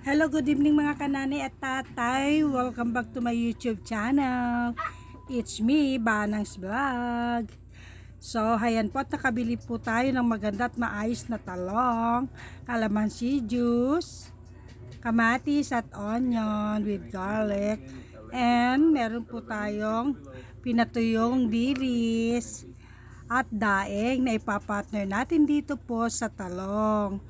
Hello, good evening mga kanani at tatay. Welcome back to my YouTube channel. It's me, Banang's Vlog. So, hayan po at nakabili po tayo ng maganda at maayos na talong, calamansi juice, kamatis at onion with garlic. And meron po tayong pinatuyong dilis at daing na ipapartner natin dito po sa talong.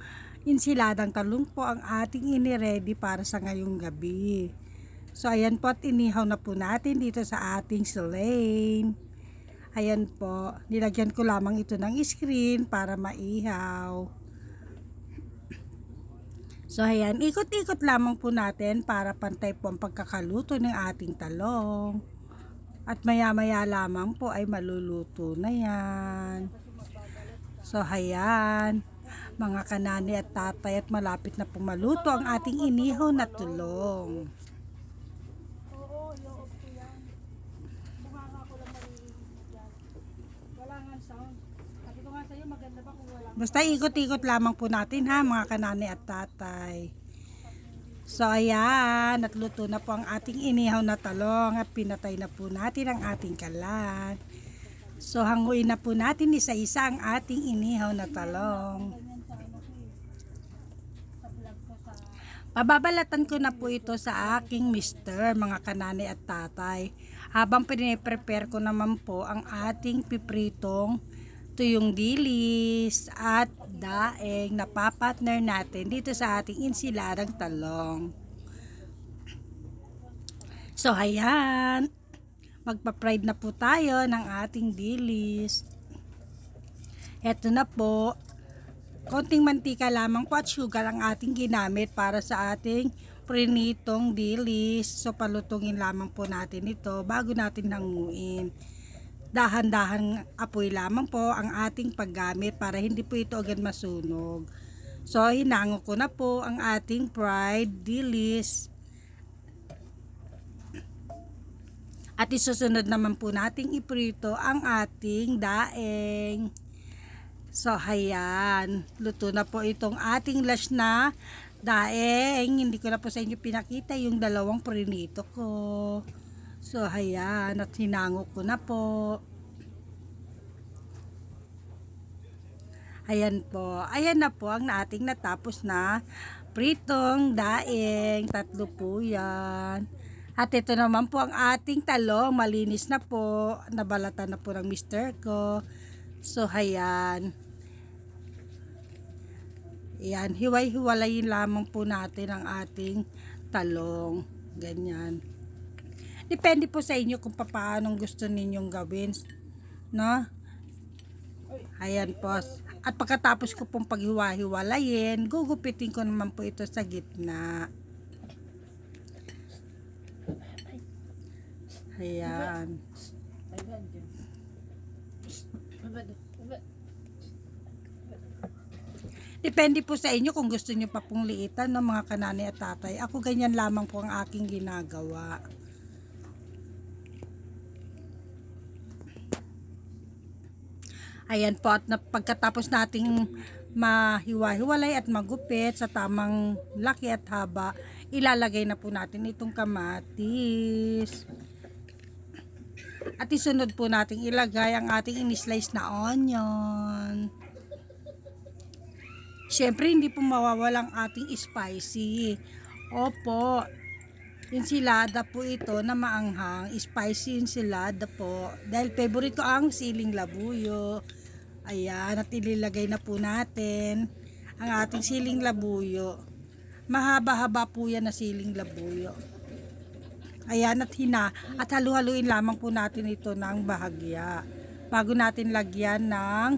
Insiladang talong po ang ating iniready para sa ngayong gabi. So ayan po at inihaw na po natin dito sa ating silane. Ayan po, nilagyan ko lamang ito ng screen para maihaw. So ayan, ikot-ikot lamang po natin para pantay po ang pagkakaluto ng ating talong. At maya-maya lamang po ay maluluto na yan. So ayan, mga kanani at tatay at malapit na pumaluto ang ating inihaw na tulong. Basta ikot-ikot lamang po natin ha, mga kanani at tatay. So ayan, at luto na po ang ating inihaw na talong at pinatay na po natin ang ating kalan. So hanguin na po natin isa-isa ang ating inihaw na talong. Pababalatan ko na po ito sa aking mister, mga kanani at tatay. Habang piniprepare ko naman po ang ating pipritong tuyong dilis at daeng na papatner natin dito sa ating insiladang talong. So, ayan. Magpa-pride na po tayo ng ating dilis. Eto na po. Konting mantika lamang po at sugar ang ating ginamit para sa ating prinitong dilis. So, palutungin lamang po natin ito bago natin hanguin dahan-dahan apoy lamang po ang ating paggamit para hindi po ito agad masunog. So, hinango ko na po ang ating fried dilis. At isusunod naman po nating iprito ang ating daeng. So, hayan. Luto na po itong ating lash na daeng. Hindi ko na po sa inyo pinakita yung dalawang prinito ko. So, hayan. At hinango ko na po. Ayan po. Ayan na po ang ating natapos na pritong daing. Tatlo po yan. At ito naman po ang ating talong. Malinis na po. Nabalatan na po ng mister ko. So, hayan. Ayan. Hiway-hiwalayin lamang po natin ang ating talong. Ganyan. Depende po sa inyo kung paano gusto ninyong gawin. No? Ayan po. At pagkatapos ko pong paghiwa-hiwalayin, gugupitin ko naman po ito sa gitna. Ayan. Depende po sa inyo kung gusto nyo pa pong liitan ng mga kanani at tatay. Ako ganyan lamang po ang aking ginagawa. Ayan po at pagkatapos nating mahiwa-hiwalay at magupit sa tamang laki at haba, ilalagay na po natin itong kamatis. At isunod po nating ilagay ang ating in-slice na onion. Siyempre, hindi po mawawalang ating spicy. Opo, ensilada po ito na maanghang. Spicy ensilada po. Dahil favorite ko ang siling labuyo. Ayan, at ililagay na po natin ang ating siling labuyo. Mahaba-haba po yan na siling labuyo. Ayan, at hina. At halu-haluin lamang po natin ito ng bahagya. Bago natin lagyan ng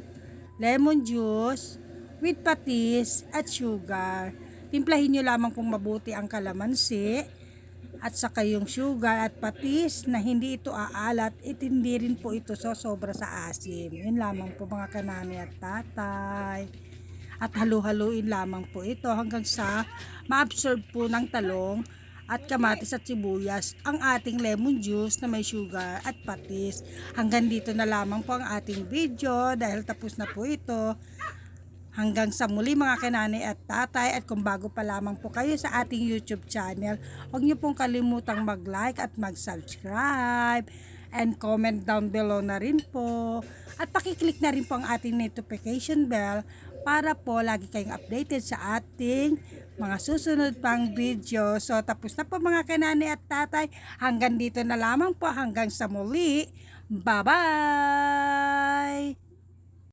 lemon juice with patis at sugar. Timplahin nyo lamang pong mabuti ang kalamansi at saka yung sugar at patis na hindi ito aalat at hindi rin po ito so sobra sa asim. Yun lamang po mga kanani at tatay. At halu-haluin lamang po ito hanggang sa ma-absorb po ng talong at kamatis at sibuyas ang ating lemon juice na may sugar at patis. Hanggang dito na lamang po ang ating video dahil tapos na po ito. Hanggang sa muli mga kanani at tatay at kung bago pa lamang po kayo sa ating YouTube channel, huwag niyo pong kalimutang mag-like at mag-subscribe and comment down below na rin po. At pakiclick na rin po ang ating notification bell para po lagi kayong updated sa ating mga susunod pang video. So tapos na po mga kanani at tatay. Hanggang dito na lamang po hanggang sa muli. Bye-bye!